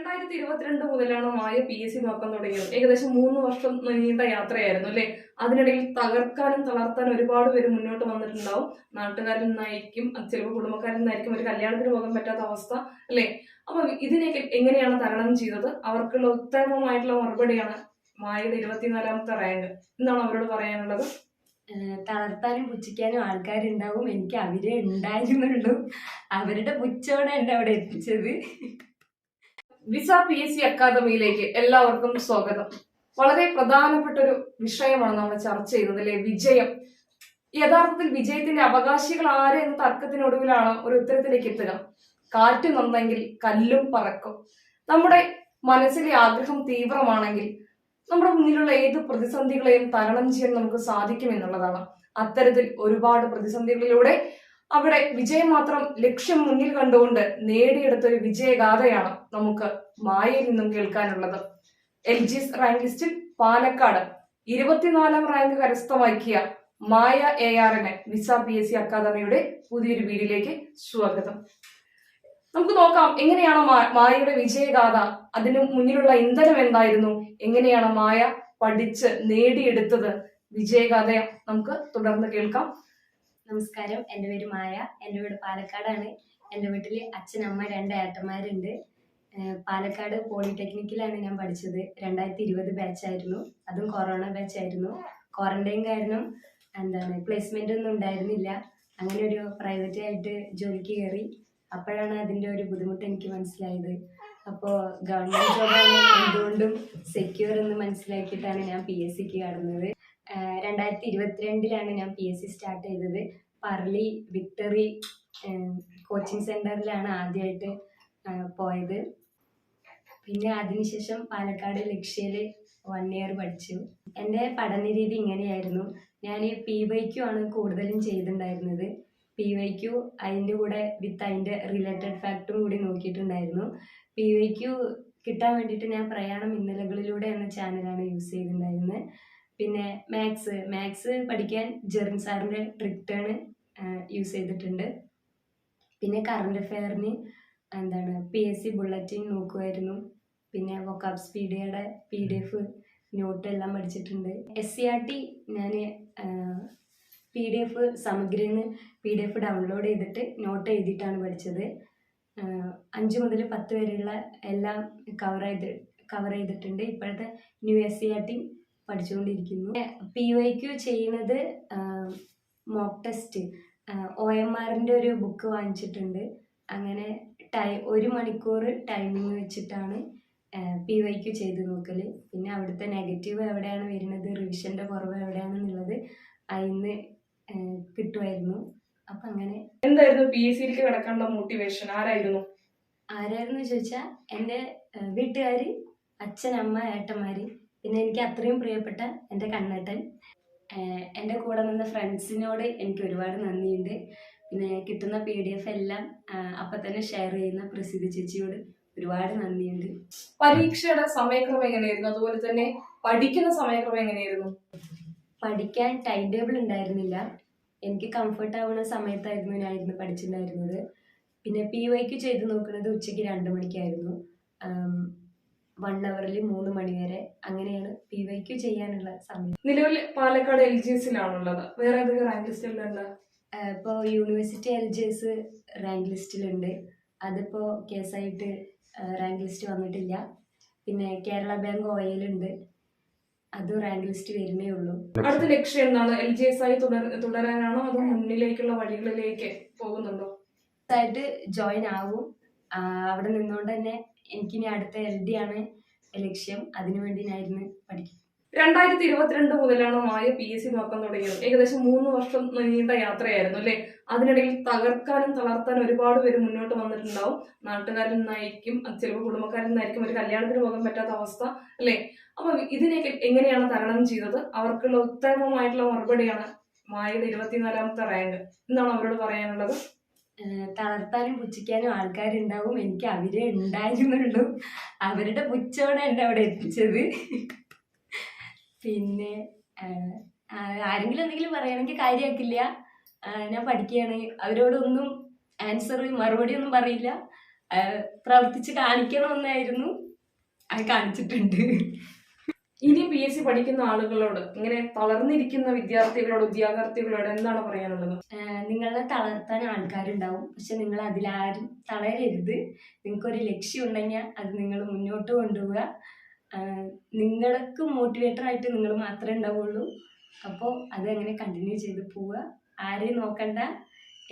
രണ്ടായിരത്തി ഇരുപത്തിരണ്ട് മുതലാണ് മായ പി എസ് സി നോക്കാൻ തുടങ്ങിയത്. ഏകദേശം മൂന്ന് വർഷം നീണ്ട യാത്രയായിരുന്നു അല്ലെ? അതിനിടയിൽ തകർക്കാനും തളർത്താനും ഒരുപാട് പേര് മുന്നോട്ട് വന്നിട്ടുണ്ടാവും. നാട്ടുകാരിൽ നിന്നായിരിക്കും ചിലപ്പോൾ കുടുംബക്കാരിൽ നിന്നായിരിക്കും ഒരു കല്യാണത്തിന് പോകാൻ പറ്റാത്ത അവസ്ഥ അല്ലെ? അപ്പൊ ഇതിനെയൊക്കെ എങ്ങനെയാണ് തരണം ചെയ്തത്? അവർക്കുള്ള ഉത്തമമായിട്ടുള്ള മറുപടിയാണ് മായയുടെ ഇരുപത്തിനാലാമത്തെ റാങ്ക്. എന്നാണ് അവരോട് പറയാനുള്ളത്? തളർത്താനും പുച്ഛിക്കാനും ആൾക്കാരുണ്ടാവും. എനിക്ക് അവരെ ഉണ്ടായിരുന്നുള്ളൂ. അവരുടെ പുച്ഛോടെ എന്നെ അവിടെ എത്തിച്ചത്. വിസ പി എസ് സി അക്കാദമിയിലേക്ക് എല്ലാവർക്കും സ്വാഗതം. വളരെ പ്രധാനപ്പെട്ട ഒരു വിഷയമാണ് നമ്മൾ ചർച്ച ചെയ്യുന്നത് അല്ലെ? വിജയം. യഥാർത്ഥത്തിൽ വിജയത്തിന്റെ അവകാശികൾ ആര് എന്ന തർക്കത്തിനൊടുവിലാണ് ഒരു ഉത്തരത്തിലേക്ക് എത്തുക. കാറ്റ് നന്നെങ്കിൽ കല്ലും പറക്കും. നമ്മുടെ മനസ്സിലെ ആഗ്രഹം തീവ്രമാണെങ്കിൽ നമ്മുടെ മുന്നിലുള്ള ഏത് പ്രതിസന്ധികളെയും തരണം ചെയ്യാൻ നമുക്ക് സാധിക്കും എന്നുള്ളതാണ്. അത്തരത്തിൽ ഒരുപാട് പ്രതിസന്ധികളിലൂടെ അവിടെ വിജയം മാത്രം ലക്ഷ്യം മുന്നിൽ കണ്ടുകൊണ്ട് നേടിയെടുത്ത ഒരു വിജയഗാഥയാണ് നമുക്ക് മായയിൽ നിന്നും കേൾക്കാനുള്ളത്. എൽ ജി റാങ്ക് ലിസ്റ്റിൽ പാലക്കാട് ഇരുപത്തിനാലാം റാങ്ക് കരസ്ഥമാക്കിയ മായ എ ആറിന് വിസ പി എസ് സി അക്കാദമിയുടെ പുതിയൊരു വീഡിയോയിലേക്ക് സ്വാഗതം. നമുക്ക് നോക്കാം എങ്ങനെയാണ് മായയുടെ വിജയഗാഥ? അതിന് മുന്നിലുള്ള ഇന്ധനം എന്തായിരുന്നു? എങ്ങനെയാണ് മായ പഠിച്ച് നേടിയെടുത്തത്? വിജയഗാഥ നമുക്ക് തുടർന്ന് കേൾക്കാം. നമസ്കാരം. എന്റെ പേര് മായ. എന്റെ വീട് പാലക്കാടാണ്. എന്റെ വീട്ടിൽ അച്ഛനമ്മ രണ്ട് ഏട്ടന്മാരുണ്ട്. പാലക്കാട് പോളിടെക്നിക്കിലാണ് ഞാൻ പഠിച്ചത്. രണ്ടായിരത്തി ഇരുപത് ബാച്ചായിരുന്നു അതും കൊറോണ ബാച്ചായിരുന്നു ക്വാറന്റൈൻ കാരണം എന്താണ് പ്ലേസ്മെന്റ് ഒന്നും ഉണ്ടായിരുന്നില്ല. അങ്ങനെ ഒരു പ്രൈവറ്റ് ആയിട്ട് ജോലിക്ക് കയറി. അപ്പോഴാണ് അതിന്റെ ഒരു ബുദ്ധിമുട്ട് എനിക്ക് മനസ്സിലായത്. അപ്പോൾ ഗവൺമെന്റ് ജോബാണ് എന്തുകൊണ്ടും സെക്യൂർ എന്ന് മനസ്സിലാക്കിയിട്ടാണ് ഞാൻ പി എസ് സിക്ക് കടന്നത്. രണ്ടായിരത്തി ഇരുപത്തിരണ്ടിലാണ് ഞാൻ പി എസ് സി സ്റ്റാർട്ട് ചെയ്തത്. പർലി വിക്ടറി കോച്ചിങ് സെന്ററിലാണ് ആദ്യമായിട്ട് പോയത്. പിന്നെ അതിനുശേഷം പാലക്കാട് ലക്ഷ്യയിൽ വൺ ഇയർ പഠിച്ചു. എന്റെ പഠന രീതി ഇങ്ങനെയായിരുന്നു. ഞാൻ പി വൈ ക്യു ആണ് കൂടുതലും ചെയ്തിട്ടുണ്ടായിരുന്നത്. പി വൈ ക്യു അതിന്റെ കൂടെ വിത്ത് അതിന്റെ റിലേറ്റഡ് ഫാക്റ്റും കൂടി നോക്കിയിട്ടുണ്ടായിരുന്നു. പി വൈ ക്യു കിട്ടാൻ വേണ്ടിയിട്ട് ഞാൻ പ്രയാണം ഇന്നലകളിലൂടെ എന്ന ചാനലാണ് യൂസ് ചെയ്തിട്ടുണ്ടായിരുന്നത്. പിന്നെ മാത്സ് മാത്സ് പഠിക്കാൻ ജെറിൻ സാറിന്റെ ടേൺ യൂസ് ചെയ്തിട്ടുണ്ട്. പിന്നെ കറണ്ട് അഫെയറിന് എന്താണ് പി എസ് സി ബുള്ളറ്റിൻ നോക്കുമായിരുന്നു പിന്നെ വൊക്കാബ് സ്പീഡിയയുടെ പി ഡി എഫ് നോട്ട് എല്ലാം പഠിച്ചിട്ടുണ്ട്. എസ് സി ആർ ടി ഞാൻ പി ഡി എഫ് സമഗ്രന്ന് പി ഡി എഫ് ഡൗൺലോഡ് ചെയ്തിട്ട് നോട്ട് എഴുതിയിട്ടാണ് പഠിച്ചത്. അഞ്ച് മുതൽ പത്ത് വരെയുള്ള എല്ലാം കവർ ചെയ്ത് കവർ ചെയ്തിട്ടുണ്ട്. ഇപ്പോഴത്തെ new S C R T പഠിച്ചുകൊണ്ടിരിക്കുന്നു. P വൈക്ക് ചെയ്യുന്നത് മോക്ക് ടെസ്റ്റ് ഒ എം ആറിന്റെ ഒരു ബുക്ക് വാങ്ങിച്ചിട്ടുണ്ട്. അങ്ങനെ ടൈ ഒരു മണിക്കൂർ ടൈമിങ് വെച്ചിട്ടാണ് പി വൈക്ക് ചെയ്ത് നോക്കൽ പിന്നെ അവിടുത്തെ നെഗറ്റീവ് എവിടെയാണ് വരുന്നത് റിവിഷന്റെ കുറവ് എവിടെയാണെന്നുള്ളത് അതിന്ന് കിട്ടുമായിരുന്നു. അപ്പം അങ്ങനെ എന്തായിരുന്നു പി എസ് സിയിലേക്ക് കിടക്കാനുള്ള മോട്ടിവേഷൻ ആരായിരുന്നു? ആരായിരുന്നു ചോദിച്ചാൽ എന്റെ വീട്ടുകാർ അച്ഛൻ അമ്മ ഏട്ടന്മാർ പിന്നെ എനിക്ക് അത്രയും പ്രിയപ്പെട്ട എന്റെ കണ്ണേട്ടൻ എന്റെ കൂടെ നിന്ന ഫ്രണ്ട്സിനോട് എനിക്ക് ഒരുപാട് നന്ദിയുണ്ട്. പിന്നെ കിട്ടുന്ന പി ഡി എഫ് എല്ലാം അപ്പം തന്നെ ഷെയർ ചെയ്യുന്ന പ്രസിദ്ധ ചേച്ചിയോട് ഒരുപാട് നന്ദിയുണ്ട്. പരീക്ഷയുടെ സമയക്രമം എങ്ങനെയായിരുന്നു? അതുപോലെ തന്നെ പഠിക്കുന്ന സമയക്രമം എങ്ങനെയായിരുന്നു? പഠിക്കാൻ ടൈം ടേബിൾ ഉണ്ടായിരുന്നില്ല. എനിക്ക് കംഫർട്ട് ആവുന്ന സമയത്തായിരുന്നു ഞാൻ ഇരുന്ന് പഠിച്ചിട്ടുണ്ടായിരുന്നത്. പിന്നെ പി വൈക്ക് ചെയ്ത് നോക്കുന്നത് ഉച്ചയ്ക്ക് രണ്ട് മണിക്കായിരുന്നു. വൺ അവറിൽ മൂന്ന് മണി വരെ അങ്ങനെയാണ് പി വൈ ക്യു ചെയ്യാനുള്ള സമയം. നിലവിൽ പാലക്കാട് എൽ ജി എസിലാണുള്ളത്. വേറെ ഏതൊക്കെ റാങ്ക് ലിസ്റ്റിലുണ്ട്? ഇപ്പോൾ university L G S rank ലിസ്റ്റിലുണ്ട്. അതിപ്പോൾ കേസായിട്ട് റാങ്ക് ലിസ്റ്റ് വന്നിട്ടില്ല. പിന്നെ കേരള ബാങ്ക് ഓയിലുണ്ട് അത് റാങ്ക് ലിസ്റ്റ് വരുന്നേ ഉള്ളൂ. അടുത്ത ലക്ഷ്യം എന്താണ്? എൽ ജി എസ് ആയി തുടരാനാണോ അതോ മുന്നിലേക്കുള്ള വഴികളിലേക്ക് പോകുന്നുണ്ടോ? ആയിട്ട് ജോയിൻ ആവും. അവിടെ നിന്നുകൊണ്ട് തന്നെ എനിക്കിനി അടുത്ത എൽ ഡി ആണ് ലക്ഷ്യം. അതിനുവേണ്ടി ഞാൻ ഇരുന്ന് പഠിക്കും. രണ്ടായിരത്തി ഇരുപത്തിരണ്ട് മുതലാണ് മായ പി എസ് സി നോക്കാൻ തുടങ്ങിയത്. ഏകദേശം മൂന്ന് വർഷം നീണ്ട യാത്രയായിരുന്നു അല്ലെ? അതിനിടയിൽ തകർക്കാനും തളർത്താനും ഒരുപാട് പേര് മുന്നോട്ട് വന്നിട്ടുണ്ടാവും. നാട്ടുകാരിൽ നിന്നായിരിക്കും ചിലപ്പോൾ കുടുംബക്കാരിൽ നിന്നായിരിക്കും ഒരു കല്യാണത്തിന് പോകാൻ പറ്റാത്ത അവസ്ഥ അല്ലെ? അപ്പൊ ഇതിനെയൊക്കെ എങ്ങനെയാണ് തരണം ചെയ്തത്? അവർക്കുള്ള ഉത്തമമായിട്ടുള്ള മറുപടിയാണ് മായയുടെ ഇരുപത്തിനാലാമത്തെ റാങ്ക്. എന്നാണ് അവരോട് പറയാനുള്ളത്? തളർത്താനും പുച്ഛിക്കാനും ആൾക്കാരുണ്ടാവും. എനിക്ക് അവരെ ഉണ്ടായിരുന്നുള്ളൂ. അവരുടെ പുച്ഛമാണ് എന്നെ അവിടെ എത്തിച്ചത്. പിന്നെ ആരെങ്കിലും എന്തെങ്കിലും പറയുകയാണെങ്കിൽ കാര്യമാക്കില്ല. ഞാൻ പഠിക്കുകയാണ്. അവരോടൊന്നും ആൻസർ മറുപടി ഒന്നും പറയില്ല. പ്രവർത്തിച്ച് കാണിക്കണമെന്നായിരുന്നു. അത് കാണിച്ചിട്ടുണ്ട്. ഇനി പി എസ് സി പഠിക്കുന്ന ആളുകളോട് ഇങ്ങനെ തളർന്നിരിക്കുന്ന വിദ്യാർത്ഥികളോട് ഉദ്യോഗാർത്ഥികളോട് എന്താണ് പറയാനുള്ളത്? നിങ്ങളെ തളർത്താൻ ആൾക്കാരുണ്ടാവും. പക്ഷെ നിങ്ങൾ അതിലാരും തളരരുത്. നിങ്ങൾക്കൊരു ലക്ഷ്യം ഉണ്ടെങ്കിൽ അത് നിങ്ങൾ മുന്നോട്ട് കൊണ്ടുപോവുക. നിങ്ങൾക്ക് മോട്ടിവേറ്റർ ആയിട്ട് നിങ്ങൾ മാത്രമേ ഉണ്ടാവുള്ളൂ. അപ്പോൾ അത് അതങ്ങനെ കണ്ടിന്യൂ ചെയ്ത് പോവുക. ആരെയും നോക്കണ്ട.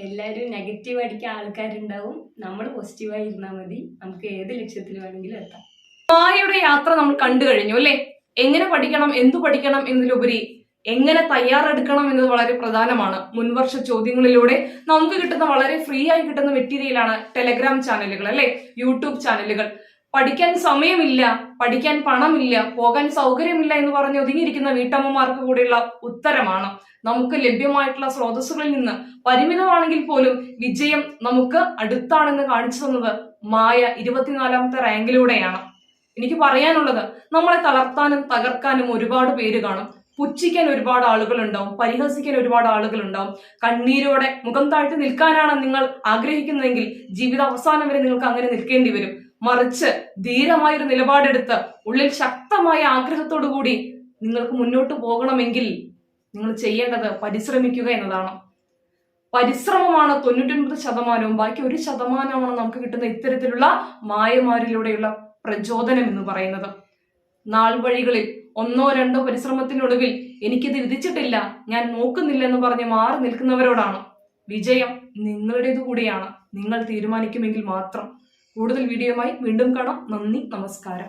എല്ലാവരും നെഗറ്റീവ് അടിക്കാൻ ആൾക്കാരുണ്ടാവും. നമ്മൾ പോസിറ്റീവായി ഇരുന്നാൽ മതി. നമുക്ക് ഏത് ലക്ഷ്യത്തിൽ വേണമെങ്കിലും എത്താം. മായയുടെ യാത്ര നമ്മൾ കണ്ടു കഴിഞ്ഞു അല്ലേ? എങ്ങനെ പഠിക്കണം എന്തു പഠിക്കണം എന്നതിലുപരി എങ്ങനെ തയ്യാറെടുക്കണം എന്നത് വളരെ പ്രധാനമാണ്. മുൻവർഷ ചോദ്യങ്ങളിലൂടെ നമുക്ക് കിട്ടുന്ന വളരെ ഫ്രീ ആയി കിട്ടുന്ന മെറ്റീരിയലാണ് ടെലഗ്രാം ചാനലുകൾ അല്ലെ? യൂട്യൂബ് ചാനലുകൾ പഠിക്കാൻ സമയമില്ല പഠിക്കാൻ പണമില്ല പോകാൻ സൗകര്യമില്ല എന്ന് പറഞ്ഞ് ഒതുങ്ങിയിരിക്കുന്ന വീട്ടമ്മമാർക്ക് കൂടിയുള്ള ഉത്തരമാണ്. നമുക്ക് ലഭ്യമായിട്ടുള്ള സ്രോതസ്സുകളിൽ നിന്ന് പരിമിതമാണെങ്കിൽ പോലും വിജയം നമുക്ക് അടുത്താണെന്ന് കാണിച്ചു തന്നത് മായ ഇരുപത്തിനാലാമത്തെ റാങ്കിലൂടെയാണ്. എനിക്ക് പറയാനുള്ളത് നമ്മളെ തളർത്താനും തകർക്കാനും ഒരുപാട് പേര് കാണും. പുച്ഛിക്കാൻ ഒരുപാട് ആളുകൾ ഉണ്ടാവും പരിഹസിക്കാൻ ഒരുപാട് ആളുകൾ ഉണ്ടാവും കണ്ണീരോടെ മുഖം താഴ്ത്തി നിൽക്കാനാണ് നിങ്ങൾ ആഗ്രഹിക്കുന്നതെങ്കിൽ ജീവിത അവസാനം വരെ നിങ്ങൾക്ക് അങ്ങനെ നിൽക്കേണ്ടി വരും. മറിച്ച് ധീരമായ ഒരു നിലപാടെടുത്ത് ഉള്ളിൽ ശക്തമായ ആഗ്രഹത്തോടു കൂടി നിങ്ങൾക്ക് മുന്നോട്ട് പോകണമെങ്കിൽ നിങ്ങൾ ചെയ്യേണ്ടത് പരിശ്രമിക്കുക എന്നതാണ്. പരിശ്രമമാണ് തൊണ്ണൂറ്റൊൻപത് ശതമാനവും ബാക്കി ഒരു ശതമാനമാണ് നമുക്ക് കിട്ടുന്ന ഇത്തരത്തിലുള്ള മായമാരിലൂടെയുള്ള പ്രചോദനം എന്ന് പറയുന്നത്. നാൾ വഴികളിൽ ഒന്നോ രണ്ടോ പരിശ്രമത്തിനൊടുവിൽ എനിക്കിത് വിധിച്ചിട്ടില്ല. ഞാൻ നോക്കുന്നില്ല എന്ന് പറഞ്ഞ് മാറി നിൽക്കുന്നവരോടാണ്. വിജയം നിങ്ങളുടേതു കൂടിയാണ്. നിങ്ങൾ തീരുമാനിക്കുമെങ്കിൽ മാത്രം. കൂടുതൽ വീഡിയോയുമായി വീണ്ടും കാണാം. നന്ദി നമസ്കാരം.